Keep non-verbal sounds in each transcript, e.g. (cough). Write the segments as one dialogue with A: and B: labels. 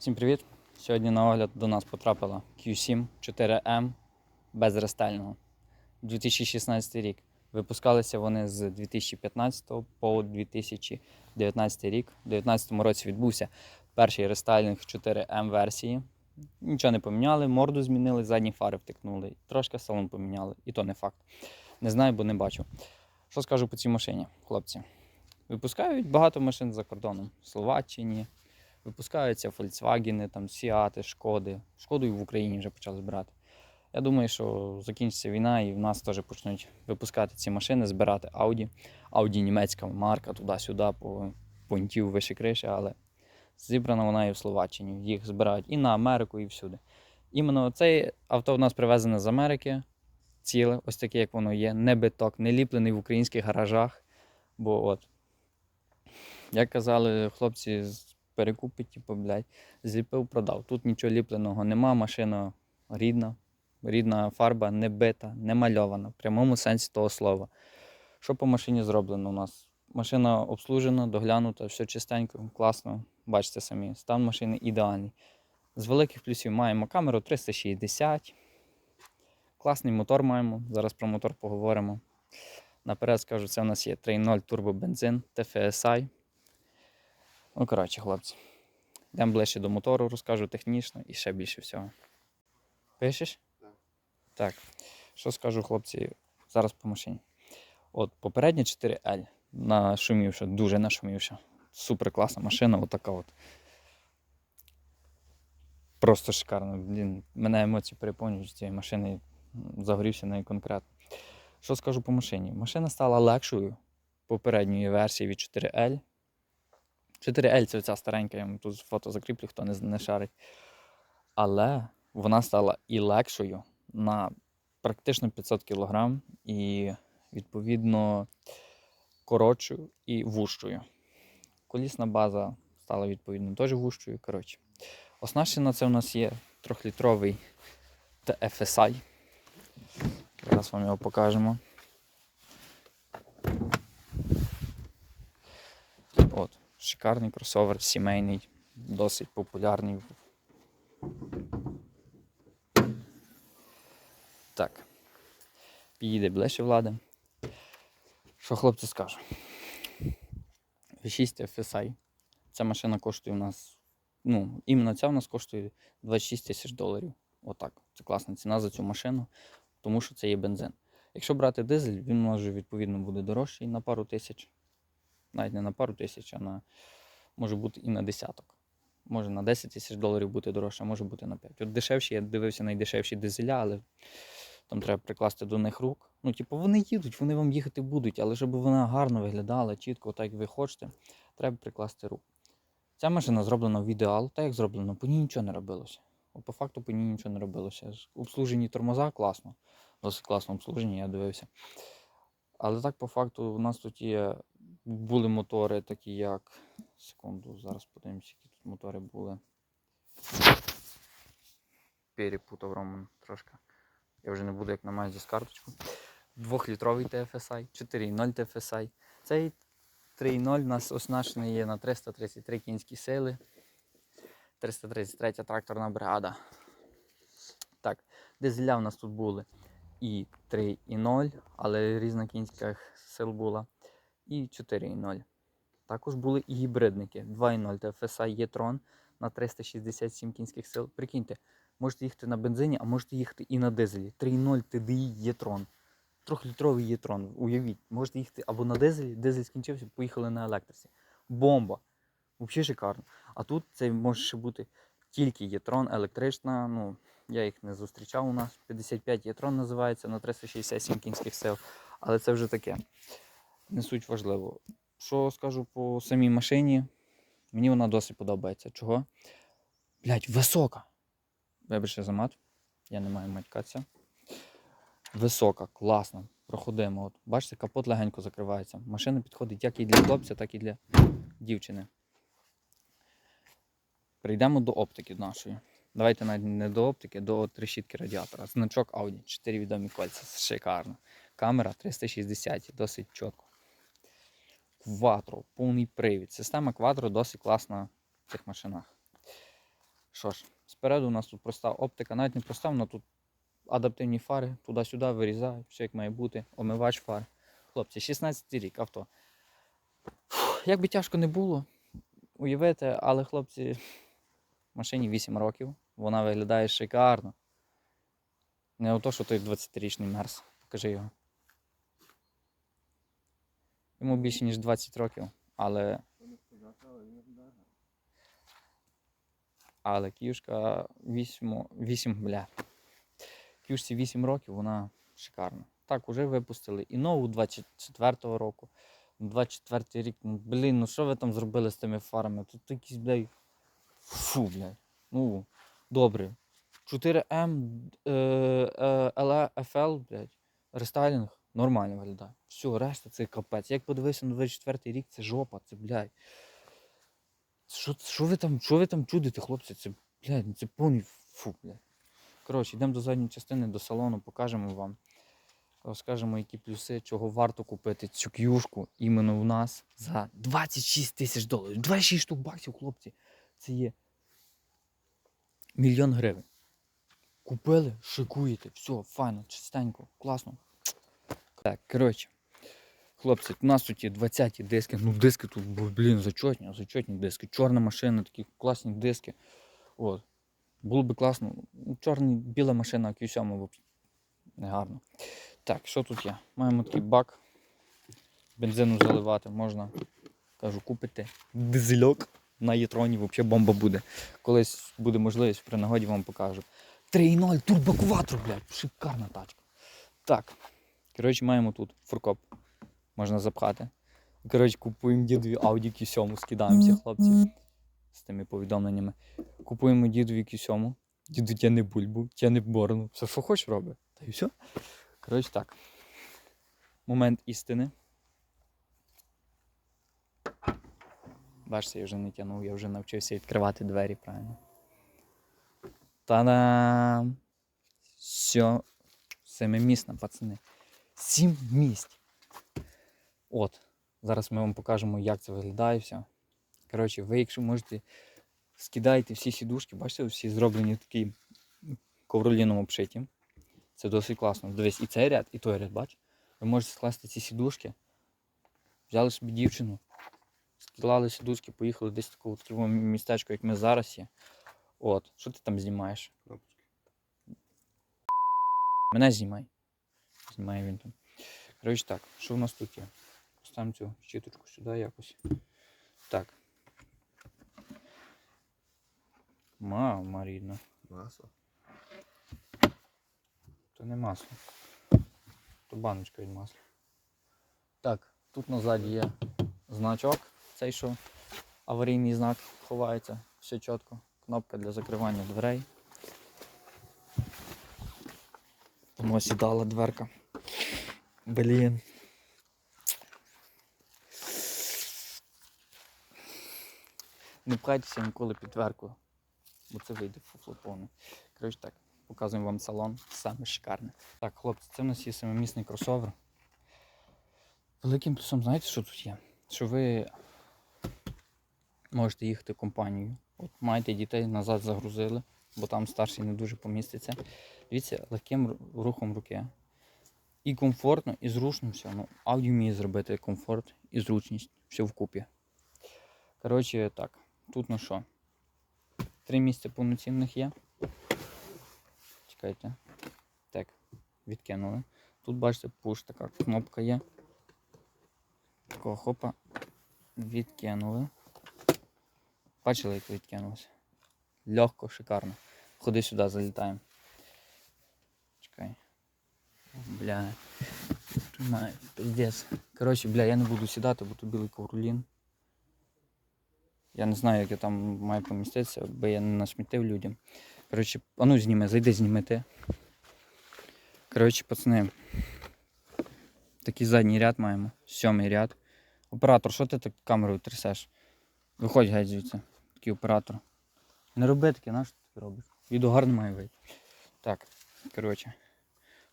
A: Всім привіт! Сьогодні на огляд до нас потрапила Q7 4M без рестельного. 2016 рік. Випускалися вони з 2015 по 2019 рік. У 2019 році відбувся перший рестайлінг 4M версії. Нічого не поміняли, морду змінили, задні фари втикнули. Трошки салон поміняли, і то не факт. Не знаю, бо не бачу. Що скажу по цій машині, хлопці? Випускають багато машин за кордоном. В Словаччині, Випускаються Volkswagen, там, Сіати, Шкоди. Шкоду і в Україні вже почали збирати. Я думаю, що закінчиться війна і в нас теж почнуть випускати ці машини, збирати Audi. Audi німецька марка туди-сюди, по понтів вище криші, але зібрана вона і в Словаччині. Їх збирають і на Америку, і всюди. Іменно цей авто в нас привезене з Америки, ціле, ось таке, як воно є, не биток, не ліплений в українських гаражах. Бо от, як казали хлопці з перекупи, типу, блядь, зліпив, продав. Тут нічого ліпленого нема, машина рідна, рідна фарба не бита, не мальована, в прямому сенсі того слова. Що по машині зроблено у нас? Машина обслужена, доглянута, все чистенько, класно. Бачите самі, стан машини ідеальний. З великих плюсів маємо камеру 360. Класний мотор маємо. Зараз про мотор поговоримо. Наперед скажу, це у нас є 3.0 турбобензин TFSI. Ну, коротше, хлопці. Йдемо ближче до мотору, розкажу технічно і ще більше всього. Пишеш?
B: Так.
A: Так. Що скажу, хлопці, зараз по машині. От попередня 4L нашумівша, дуже нашумівша. Супер класна машина, отака от. Просто шикарно. Блін, мене емоції переповнюють з цієї машини. Загорівся нею конкретно. Що скажу по машині? Машина стала легшою попередньої версії від 4L. 4L це ця старенька, я вам тут фото закріплю, хто не, не шарить. Але вона стала і легшою на практично 500 кг і, відповідно, коротшою і вужчою. Колісна база стала, відповідно, теж вужчою. Коротше. Оснащена це у нас є трьохлітровий TFSI. Зараз вам його покажемо. От, шикарний кросовер, сімейний, досить популярний. Так. Підійде ближче влади. Що хлопці скажу? V6 FSI. Ця машина коштує у нас. Ну, іменно ця у нас коштує 26 тисяч доларів. Отак. Це класна ціна за цю машину, тому що це є бензин. Якщо брати дизель, він може відповідно буде дорожчий на пару тисяч навіть не на пару тисяч, а на може бути і на десяток. Може на 10 тисяч доларів бути дорожче, а може бути на 5. От дешевші, я дивився найдешевші дизеля, але там треба прикласти до них рук. Ну, типу, вони їдуть, вони вам їхати будуть, але щоб вона гарно виглядала, чітко, так як ви хочете, треба прикласти рук. Ця машина зроблена в ідеал, так як зроблено, по ній нічого не робилося. От по факту по ній нічого не робилося. Обслужені тормоза класно, досить класно обслужені, я дивився. Але так, по факту, у нас тут є були мотори, такі як. Секунду, зараз подивимося, які тут мотори були. Перепутав Роман трошки. Я вже не буду як на мазі з карточку. Двохлітровий TFSI, 4.0 TFSI. Цей 3.0 у нас оснащений є на 333 кінські сили. 333 тракторна бригада. Так, дизеля у нас тут були і 3.0, але різна кінська сил була і 4.0. Також були і гібридники 2.0 TFSI e-tron на 367 кінських сил. Прикиньте, можете їхати на бензині, а можете їхати і на дизелі. 3.0 TDI e-tron. Трьохлітровий e-tron. Уявіть, можете їхати або на дизелі, дизель скінчився, поїхали на електриці. Бомба! Взагалі шикарно. А тут це може ще бути тільки e-tron, електрична. Ну, я їх не зустрічав у нас. 55 e-tron називається на 367 кінських сил. Але це вже таке не суть важливо. Що скажу по самій машині, мені вона досить подобається. Чого? Блять, висока. Вибачте за мат. Я не маю матькатися. Висока, класно. Проходимо. От, Бачите, капот легенько закривається. Машина підходить як і для хлопця, так і для дівчини. Прийдемо до оптики нашої. Давайте навіть не до оптики, до трещітки радіатора. Значок Audi, 4 відомі кольця. Шикарно. Камера 360, досить чітко. Quattro, повний привід. Система Quattro досить класна в цих машинах. Що ж, спереду у нас тут проста оптика, навіть не проста, вона тут адаптивні фари, туди-сюди вирізають, все як має бути, омивач фар. Хлопці, 16 рік авто. Як би тяжко не було, уявити, але хлопці, машині 8 років, вона виглядає шикарно. Не ото, що той 20-річний мерс. Покажи його. Йому більше, ніж 20 років, але. Але кішка 8, 8 бля. Кішці 8 років, вона шикарна. Так, уже випустили і нову 24-го року. 24-й рік. Ну, блін, ну що ви там зробили з тими фарами? Тут якісь, блядь. Фу, блядь. Ну, добре. 4М е, е, LFL, блядь, рестайлінг нормально виглядає. Все, решта це капець. Як подивився на 24 рік, це жопа, це, блядь. Що, що ви там, що ви там чудите, хлопці? Це, блядь, ну це повний фу, блядь. Коротше, йдемо до задньої частини, до салону, покажемо вам. Розкажемо, які плюси, чого варто купити цю к'юшку іменно в нас за 26 тисяч доларів. 26 штук баксів, хлопці. Це є мільйон гривень. Купили, шикуєте, все, файно, чистенько, класно. Так, коротше. Хлопці, у нас тут є 20 диски. Ну, диски тут, блін, зачетні, зачетні диски. Чорна машина, такі класні диски. От. Було би класно. Ну, Чорний, біла машина, Q7 взагалі не гарно. Так, що тут є? Маємо такий бак. Бензину заливати можна. Кажу, купити дизельок на єтроні, взагалі бомба буде. Колись буде можливість, при нагоді вам покажу. 3.0 турбокуватор, блядь, шикарна тачка. Так. Коротше, маємо тут фуркоп. Можна запхати. Коротше, купуємо дідові Audi Q7, скидаємося, хлопці, з тими повідомленнями. Купуємо дідові Q7, діду тяне бульбу, тяне борону, все, що хочеш робить. Та і все. Коротше так. Момент істини. Бачите, я вже не тягнув, я вже навчився відкривати двері правильно. Та-дам! Все. Семимісна, пацани. Сім місць. От. Зараз ми вам покажемо, як це виглядає все. Коротше, ви, якщо можете, скидайте всі сідушки, бачите, всі зроблені такі ковроліном обшиті. Це досить класно. Дивись, і цей ряд, і той ряд, бач. Ви можете скласти ці сідушки, взяли собі дівчину, склали сідушки, поїхали десь такого такого містечко, як ми зараз є. От, що ти там знімаєш? Мене знімай. Знімає він там. Коротше так, що в нас тут є? Поставимо цю щиточку сюди якось. Так. Мама рідна.
B: Масло.
A: То не масло. То баночка від масла. Так, тут назаді є значок, цей що аварійний знак ховається, все чітко. Кнопка для закривання дверей. Там сідала дверка. Блін. Не пхайтеся ніколи під дверку, бо це вийде фуфло повне. Коротше так, показуємо вам салон, саме шикарне. Так, хлопці, це в нас є семимісний кросовер. Великим плюсом, знаєте, що тут є? Що ви можете їхати компанією. От маєте дітей, назад загрузили, бо там старший не дуже поміститься. Дивіться, легким рухом руки. І комфортно, і зручно все. Ну, Audi вміє зробити комфорт і зручність. Все вкупі. Коротше, так, тут на що? Три місця повноцінних є. Чекайте. Так, відкинули. Тут бачите, пуш така кнопка є. Такого хопа. Відкинули. Бачили, як відкинулося? Легко, шикарно. Ходи сюди, залітаємо. Бля. Пиздец. Коротше, бля, я не буду сідати, бо тут білий ковролін. Я не знаю, як я там маю поміститися, бо я не насмітив людям. Коротше, а ну зніми, зайди, зніми ти. Коротше, пацани. Такий задній ряд маємо. Сьомий ряд. Оператор, що ти так камерою трясеш? Виходь геть звідси. Такий оператор. Не роби таке, на що ти робиш? Відео гарно має вийти. Так, коротше.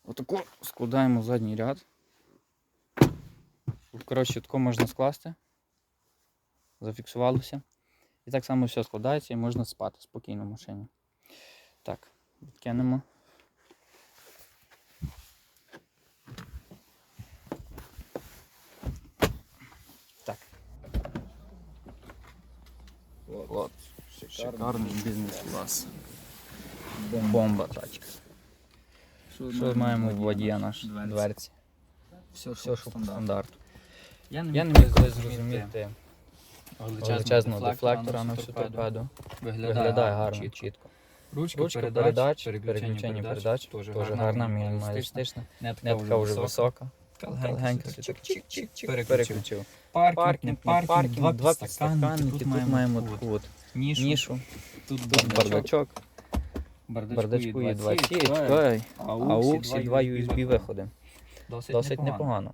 A: Отако складаємо задній ряд. Тут, коротше, тако можна скласти. Зафіксувалося. І так само все складається і можна спати спокійно в машині. Так, відкинемо. Так. От, шикарний бізнес-клас. Бомба тачка. Що маємо в водія наш дверці?
B: Все,
A: Все, що по стандарту.
B: Я не
A: Я не
B: міг зрозуміти величезного дефлектора
A: на всю торпеду. Виглядає гарно,
B: чітко.
A: чітко.
B: Ручка,
A: Ручка
B: передач,
A: передач,
B: переключення, передач,
A: передач,
B: теж
A: гарна, мінімалістична.
B: Не
A: Не
B: така
A: така вже висока.
B: Легенько
A: Переключив. Паркінг,
B: Паркінг,
A: не
B: паркінг, два підстаканники.
A: тут маємо таку от
B: нішу. тут
A: бардачок,
B: Бардачку
A: є два ці,
B: ой,
A: а AUX і два USB виходи.
B: Досить,
A: Досить непогано.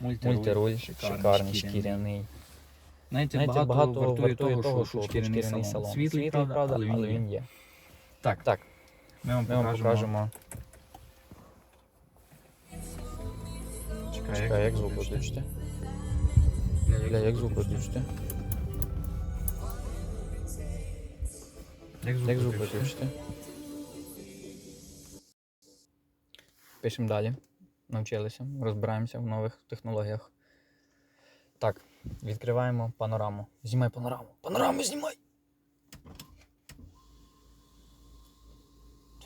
A: Мультируль шикарний, шкіряний.
B: Знаєте,
A: Знаєте, багато вартує того, що
B: тут
A: тут шкіряний салон.
B: Світлий, правда, але він є.
A: є.
B: Так,
A: Так,
B: ми вам
A: ми вам
B: покажемо.
A: покажемо.
B: Чекай,
A: Чекай, як звук виключити? Бля, як звук виключити?
B: Як
A: Як звук
B: виключити?
A: Пишемо далі. Навчилися, розбираємося в нових технологіях. Так, відкриваємо панораму. Знімай панораму. Панораму знімай!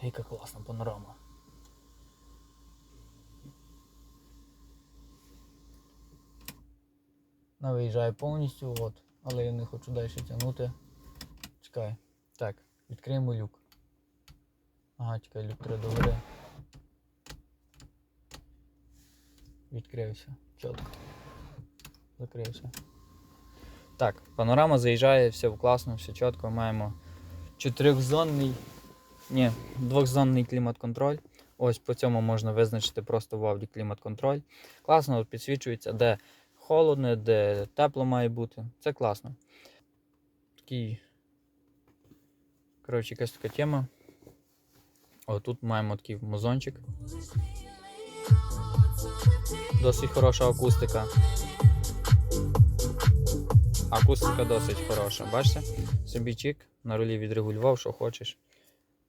A: Та яка класна панорама. Вона виїжджає повністю, от, але я не хочу далі тягнути. Чекай. Так, відкриємо люк. Ага, чекай, люк треба догори. Відкрився. Чітко. Закрився. Так, панорама заїжджає, все класно, все чітко. Маємо чотирьохзонний, ні, двохзонний клімат-контроль. Ось по цьому можна визначити просто в Audi клімат-контроль. Класно підсвічується, де холодно, де тепло має бути. Це класно. Такий. Коротше, якась така тема. О, тут маємо такий музончик. Досить хороша акустика. Акустика досить хороша. Бачите? Собі чик, на рулі відрегулював, що хочеш.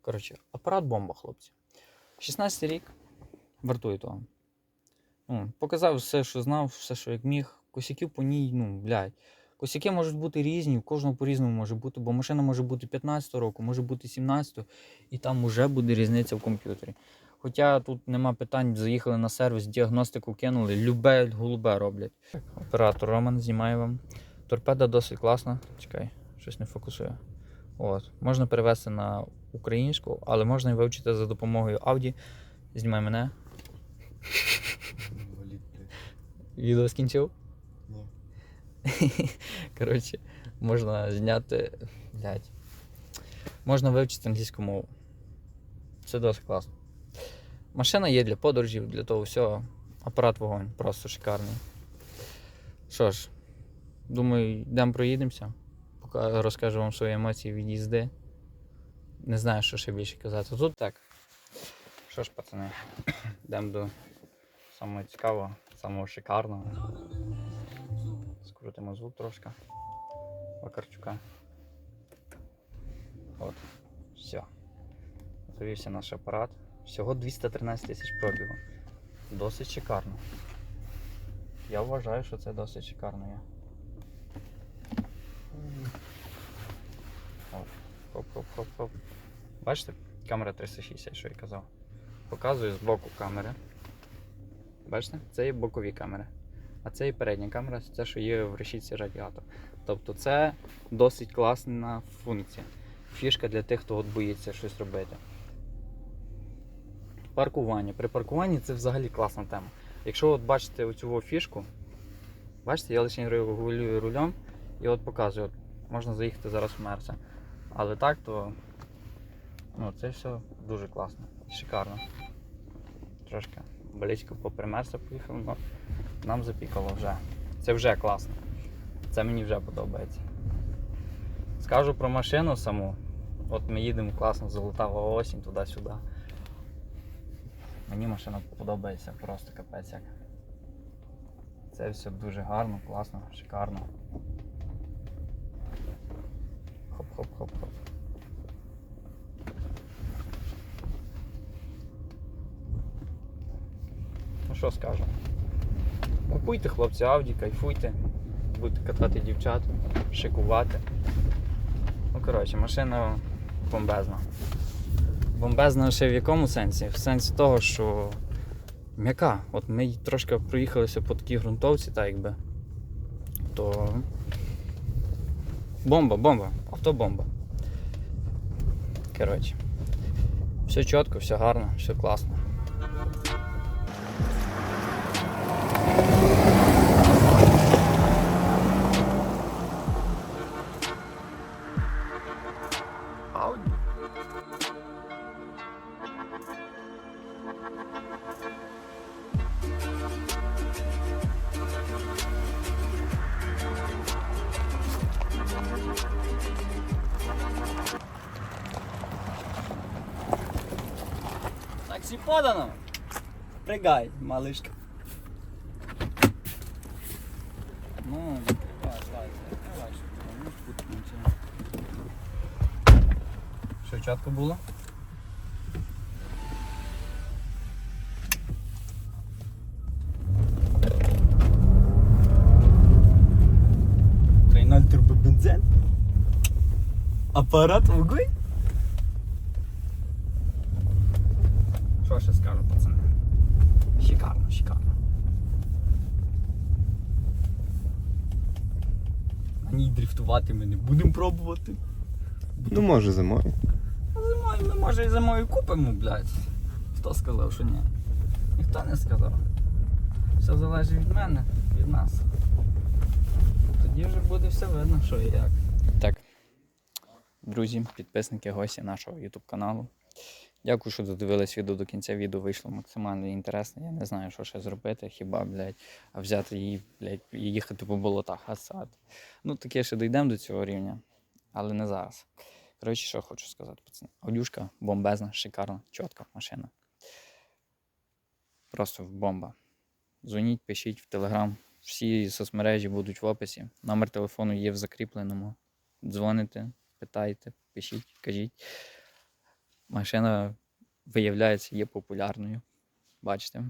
A: Коротше, апарат бомба, хлопці. 16 рік. Вартує того. Ну, показав все, що знав, все, що як міг. Косяків по ній, ну, блядь. Косяки можуть бути різні, у кожного по-різному може бути, бо машина може бути 15 року, може бути 17 і там вже буде різниця в комп'ютері. Хоча тут нема питань, заїхали на сервіс, діагностику кинули, любе голубе роблять. Оператор Роман знімає вам. Торпеда досить класна. Чекай, щось не фокусує. От. Можна перевести на українську, але можна і вивчити за допомогою Audi. Знімай мене. Відео скінчив?
C: Ні.
A: Коротше, можна зняти. Блядь. Можна вивчити англійську мову. Це досить класно. Машина є для подорожів, для того всього. Апарат вогонь, просто шикарний. Що ж, думаю, йдемо проїдемося. Розкажу вам свої емоції від їзди. Не знаю, що ще більше казати. Тут так. Що ж, пацани, (coughs) йдемо до самого цікавого, самого шикарного. Скрутимо звук трошки. Вакарчука. От. Все. Завівся наш апарат. Всього 213 тисяч пробігу. Досить шикарно. Я вважаю, що це досить шикарно є. Хоп-хоп-хоп-хоп. Бачите? Камера 360, що я казав. Показую з боку камери. Бачите? Це є бокові камери. А це і передня камера, це що є в решітці радіатор. Тобто це досить класна функція. Фішка для тих, хто от боїться щось робити. Паркування. При паркуванні це взагалі класна тема. Якщо от бачите оцю фішку, бачите, я лише регулюю рулем і от показую, от можна заїхати зараз в Мерса. Але так, то ну, це все дуже класно. Шикарно. Трошки близько попри Мерса поїхав, але нам запікало вже. Це вже класно. Це мені вже подобається. Скажу про машину саму. От ми їдемо класно, золотава осінь туди-сюди. Мені машина подобається просто капець як. Це все дуже гарно, класно, шикарно. Хоп-хоп-хоп-хоп. Ну що скажемо? Купуйте, хлопці, Ауді, кайфуйте, будете катати дівчат, шикувати. Ну, коротше, машина бомбезна. Бомбезна ще в якому сенсі? В сенсі того, що м'яка. От ми трошки проїхалися по такій ґрунтовці, так якби. То. Бомба, бомба, автобомба. Коротше. Все чітко, все гарно, все класно. Таксі подано. Пригай, малышка. Ну, давай, давай, давай, ну, нічого. Що чітко було? Трейноль турбобензин. Апарат вогонь. Що ще скажу, пацани? Шикарно, шикарно. На ній дрифтувати ми не будемо пробувати.
C: Ну, може, зимою.
A: Зимою ми може і зимою купимо, блядь. Хто сказав, що ні? Ніхто не сказав. Все залежить від мене, від нас. Тоді вже буде все видно, що і як. Так. Друзі, підписники, гості нашого YouTube каналу. Дякую, що додивились відео до кінця. Відео вийшло максимально інтересне. Я не знаю, що ще зробити, хіба, блядь, а взяти її, блядь, і їхати по болотах, а сад. Ну, таке ще дійдемо до цього рівня, але не зараз. Коротше, що хочу сказати, пацани. Аудюшка бомбезна, шикарна, чітка машина. Просто бомба. Дзвоніть, пишіть в Телеграм. Всі соцмережі будуть в описі. Номер телефону є в закріпленому. Дзвоните, питайте, пишіть, кажіть. Машина, виявляється, є популярною. Бачите?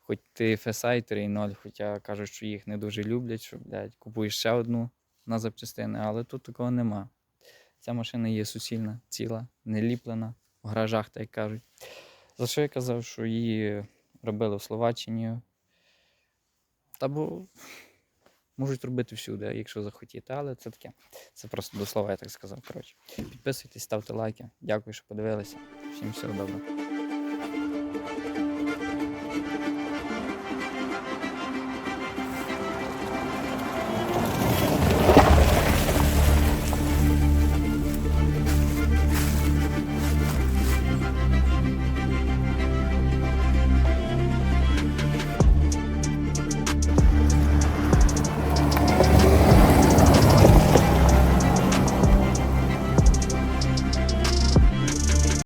A: Хоч ти FSI 3.0, хоча кажуть, що їх не дуже люблять, що, блядь, купуєш ще одну на запчастини, але тут такого нема. Ця машина є суцільна, ціла, не ліплена в гаражах, так як кажуть. За що я казав, що її робили в Словаччині. Та бо можуть робити всюди, якщо захотіти, але це таке. Це просто до слова, я так сказав. Коротше. Підписуйтесь, ставте лайки. Дякую, що подивилися. Всім всього доброго.